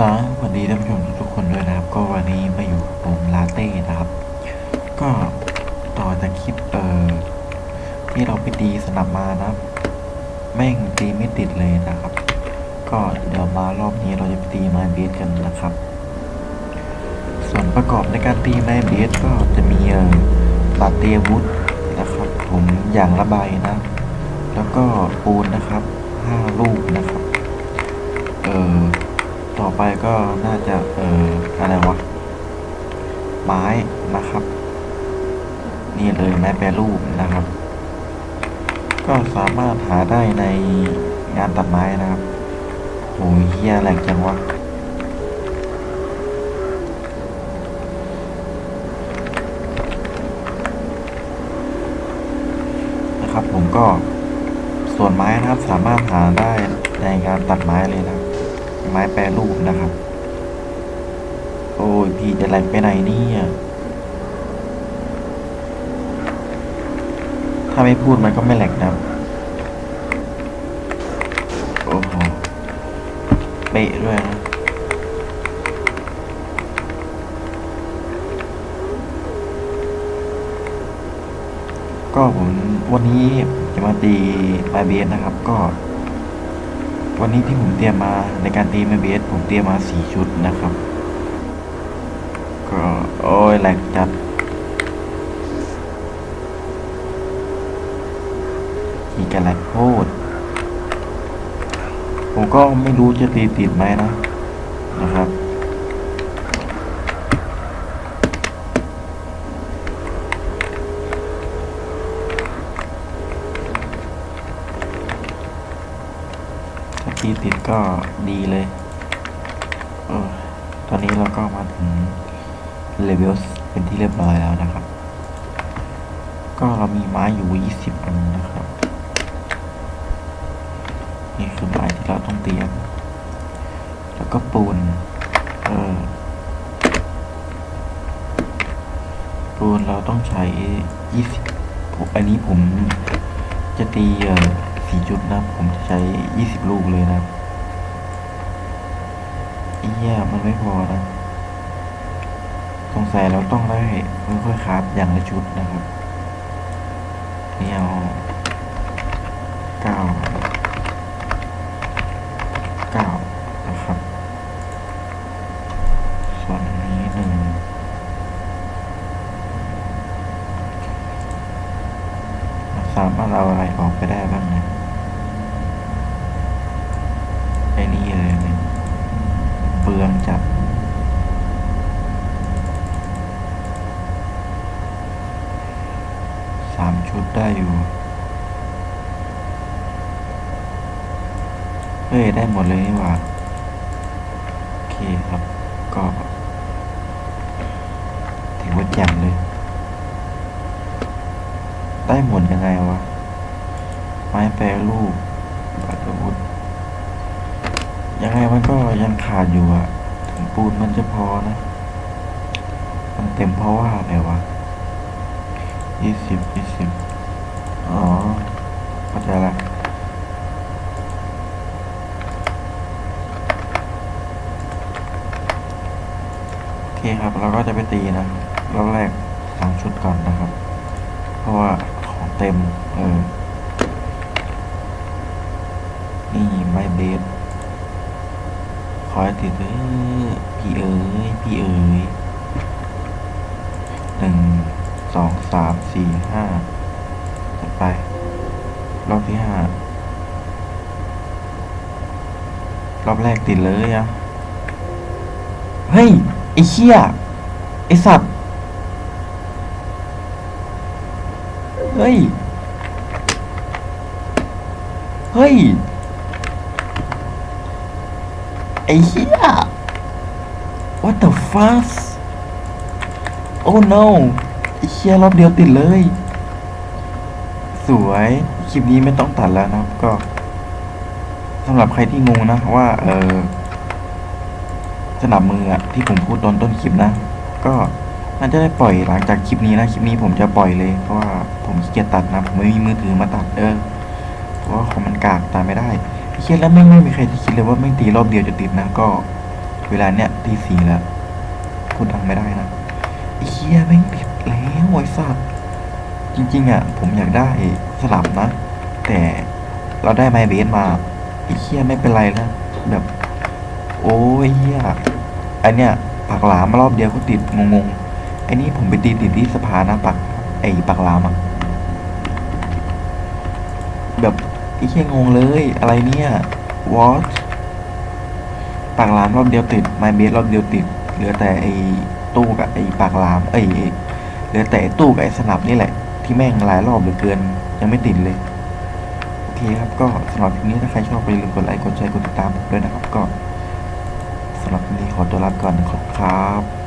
สวัสดีท่านผู้ชมทุกๆคนด้วยนะครับ ก็วันนี้มาอยู่กับผมลาเต้นะครับ ก็ต่อจากคลิปเอ่อที่เราไปตีสนับมานะครับ แม่งตีไม่ติดเลยนะครับ ก็เดี๋ยวมารอบนี้เราจะไปตีไม้เบสกันนะครับ ส่วนประกอบในการตีไม้เบสก็จะมีเอ่อลาเต้วุฒนะครับ ผมอย่างละใบนะ แล้วก็ปูนนะครับห้าลูกนะครับ เอ่อ ต่อไปก็น่าจะเอ่ออะไรวะ ไม้นะครับ นี่เลยไม้แปรรูปนะครับ ก็สามารถหาได้ในงานตัดไม้นะครับโหเฮียแหลกจังวะนะครับผมก็ส่วนไม้นะครับสามารถหาได้ในงานตัดไม้เลยนะ ไม้แปรรูปนะครับ โอ้ยพี่จะแหลกไปไหนเนี่ยถ้าไม่พูดมันก็ไม่แหลกนะโอ้โหเป๊ะด้วยนะก็ผมวันนี้จะมาตีไมเบสนะครับก็ วันนี้ที่ผมเตรียมมาในการตีเมเบสผมเตรียมมาสี่ชุดนะครับ ก็โอ้ยแหลกจัดอีกแหลกโคตรผมก็ไม่รู้จะตีติดไหมนะนะครับ ถ้าตีติดก็ดีเลยเออตอนนี้เราก็มาถึงเลเวลเป็นที่เรียบร้อยแล้วนะครับ ก็เรามีไม้อยู่ 20 อันนะครับ นี่คือไม้ที่เราต้องเตรียม แล้วก็ปูน เออ ปูนเราต้องใช้ 20ผมอันนี้ผมจะตีเออ สี่จุดนะผมจะใช้20ลูกเลยนะไอ้เหี้ยมันไม่พอนะสงสัยเราต้องได้ค่อยๆคราฟอย่างละชุดนะครับนี่เอาเก้าเก้านะครับ ส่วนนี้หนึ่งสามารถเอาอะไรออกไปได้บ้างนี่ยไอ้นี่เลยเนี่ย เปลืองจัดสามชุดได้อยู่เฮ้ย ได้หมดเลยนี่หว่า โอเคครับ ก็ถือว่าแจ่มเลย ได้หมดยังไงวะ ไม้แปรรูปบัตรอาวุธยังไงมันก็ยังขาดอยู่อะ ปูนมันจะพอนะ มันเต็มเพราะว่าอะไรวะยี่สิบยี่สิบอ๋อเข้าใจละโอเคครับ เราก็จะไปตีนะรอบแรกสามชุดก่อนนะครับ เพราะว่าของเต็ม เออ นี่ไม้เบส ขอให้ติดเออพี่เอ๋ยพี่เอ๋ยหนึ่งสองสามสี่ห้าต่อไป รอบที่ห้ารอบแรกติดเลยอะเฮ้ย ไอ้เชี่ยไอ้สัตว์เฮ้ย เฮ้ย ไอ้เชี่ย what the fuck โอ้ no ไอ้เชียรอบเดียวติดเลย สวย คลิปนี้ไม่ต้องตัดแล้วนะครับ ก็สำหรับใครที่งงนะว่า เออสนับมืออะที่ผมพูดตอนต้นคลิปนะ ก็น่าจะได้ปล่อยหลังจากคลิปนี้นะ คลิปนี้ผมจะปล่อยเลยเพราะว่าผมขี้เกียจตัดนะ ผมไม่มีมือถือมาตัดเออ เพราะว่าคอมมันกากตัดไม่ได้ เชียแล้วไม่ไม่มีใครที่คิดเลยว่าไม่ตีรอบเดียวจะติดนะก็ เวลาเนี้ยตีสี่แล้วพูดดังไม่ได้นะไอ้เฮียแม่งผิดแล้วไอ้สัตว์จริง ๆ อะ ผมอยากได้สลับนะ แต่เราได้ไมเบสมาไอ้เฮียไม่เป็นไรนะแบบ โอ้ยเฮียอันเนี้ยปากหลามรอบเดียวก็ติดงงๆไอ้นี่ผมไปตีติดที่สะพานะปากไอ้ปากหลามอะแบบ อ้เฮียงงเลย อะไรเนี่ยวอตปากลามรอบเดียวติดไมเบสรอบเดียวติด เหลือแต่ไอ้ตู้กับไอ้ปากลาม เอ้ยเหลือแต่ตู้กับไอ้สนับนี่แหละ ที่แม่งหลายรอบเหลือเกิน ยังไม่ติดเลย โอเคครับ ก็สำหรับคลิปนี้ถ้าใครชอบไปอย่าลืมกดไลค์ กดแชร์ กดติดตามผมด้วยนะครับ ก็สำหรับคลิปนี้ขอตัวลาไปก่อนนะครับ